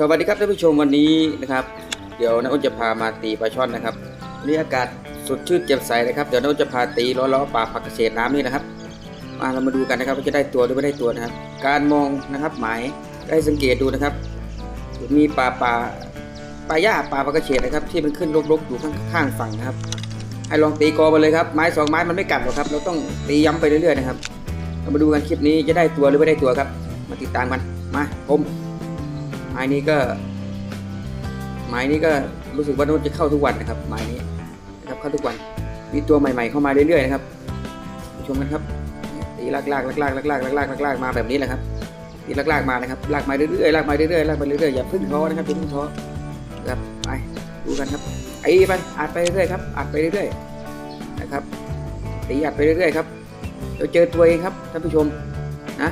สวัสดีครับท่านผู้ชมวันนี้นะครับ เดี๋ยวน้าอ้นจะพามาตีปลาช่อนนะครับนนี้อากาศสดชื่นแจ่มใสนะครับเดี๋ยวน้าอ้นจะพาตีล้อล้อๆป่าผักเกษตรน้ำนี่นะครับ มาเรามาดูกันนะครับว่าจะได้ตัวหรือไม่ได้ตัวนะครับ การมองนะครับหมายได้สังเกตดูนะครับ มีป่าป่าป่าหญ้าป่าผักเกษตรนะครับ ที่มันขึ้นรกๆอยู่ข้างๆฝั่งนะครับให้ลองตีกอไปเลยครับไม้สองไม้มันไม่กัดหรอกครับ เราต้องตีย้ำไปเรื่อยๆนะครับ เรามาดูกันคลิปนี้จะได้ตัวหรือไม่ได้ตัวครับ มาติดตามกันมาผม ม้นี้ก็ ไม้นี้ก็รู้สึกว่ามันจะเข้าทุกวันนะครับ ไม้นี้นะครับเข้าทุกวัน มีตัวใหม่ ๆ เข้ามาเรื่อยๆนะครับชมกันครับตีลากๆลากๆลากๆลากๆลากๆลากมาแบบนี้แหละครับตีลากๆมานะครับลากมาเรื่อยๆลากมาเรื่อยๆลากไปเรื่อยๆอย่าพึ่งท้อนะครับอย่าพึ่งท้อครับไปดูกันครับไอ้ไปอัดไปเรื่อยๆครับอัดไปเรื่อยๆนะครับตีอัดไปเรื่อยๆครับเดี๋ยวเจอตัวเองครับท่านผู้ชมนะ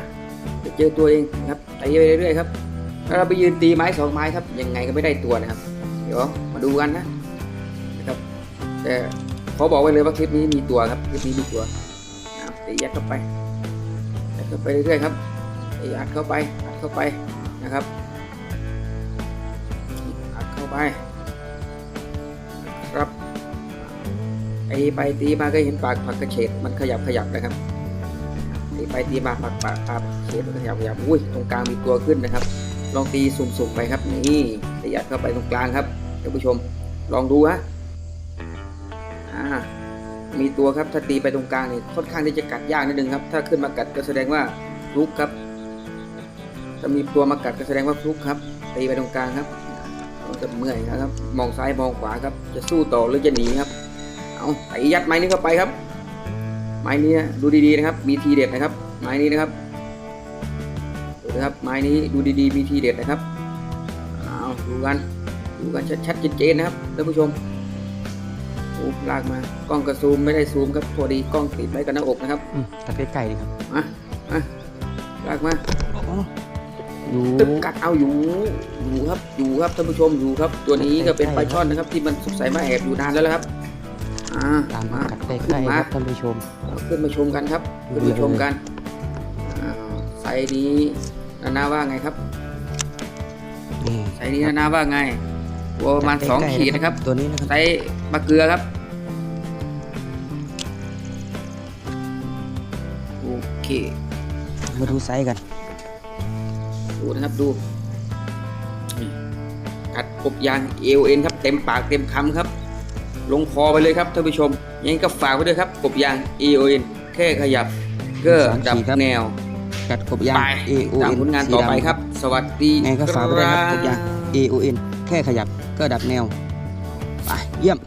เดี๋ยวเจอตัวเองนะครับตีไปเรื่อยๆครับ ถ้าเราไปยืนตีไม้สองไม้ครับ ยังไงก็ไม่ได้ตัวนะครับ เดี๋ยวมาดูกันนะนะครับแต่ขอบอกไว้เลยว่าคลิปนี้มีตัวครับคลิปนี้มีตัวนะครับตียัดเข้าไปยัดเข้าไปเรื่อยๆครับตีอัดเข้าไปอัดเข้าไปนะครับอัดเข้าไปครับตีไปตีมาก็เห็นปากผักกระเฉดมันขยับขยับนะครับตีไปตีมาปากปากปากเฉดมันขยับขยับอุ้ยตรงกลางมีตัวขึ้นนะครับ ลองตีสุ่มๆไปครับนี่ประหยัดเข้าไปตรงกลางครับท่านผู้ชมลองดูฮะอ่ามีตัวครับถ้าตีไปตรงกลางนี่ค่อนข้างที่จะกัดยากนิดนึงครับ ถ้าขึ้นมากัดก็แสดงว่าฟลุกครับ ถ้ามีตัวมากัดก็แสดงว่าฟลุกครับ ตีไปตรงกลางครับจะเมื่อยนะครับ มองซ้ายมองขวาครับ จะสู้ต่อหรือจะหนีครับ เอาไอยัดไม้นี้เข้าไปครับ ไม้นี้ดูดีๆนะครับ มีทีเด็ดนะครับ ไม้นี้นะครับ นะครับไม้นี้ดูดีๆมีทีเด็ดนะครับเอาดูกันดูกันชัดๆเจนๆนะครับท่านผู้ชมโอ้ลากมากล้องกระซูมไม่ได้ซูมครับพอดีกล้องติดไว้กับหน้าอกนะครับอืมตัดใกล้ๆดีครับมามาลากมาอยู่ตึกกัดเอาอยู่อยู่ครับอยู่ครับท่านผู้ชมอยู่ครับ ตัวนี้ก็เป็นปลาช่อนนะครับที่มันสงสัยมาแอบอยู่นานแล้วละครับอ่าตามมากัดใกขึ้นล้ๆคมารับท่านผู้ชมเอาขึ้นมาชมกันครับขึ้นมาชมกันอ้าวไซส์นี้ นานาว่าไงครับนี่ไซส์นี้นานาว่าไงวัวประมาณสองใกล้ๆขีดนะครับ ตัวนี้นะครับไซส์มะเกลือครับ โอเค มาดูไซส์กัน ดูนะครับดูนี่กัดกบยางเอวเอ็นครับ เต็มปากเต็มคำครับ ลงคอไปเลยครับท่านผู้ชมยังไงก็ฝากไว้ด้วยครับกบยางเอวเอ็นแค่ขยับก็ดับแนว กัดกบยาง ไป A O ตาม N ผลงานต่อไปครับ สวัสดีไงก็ฝากไว้ด้วยครับกบยาง A O N แค่ขยับก็ดับแนว ไป เยี่ยม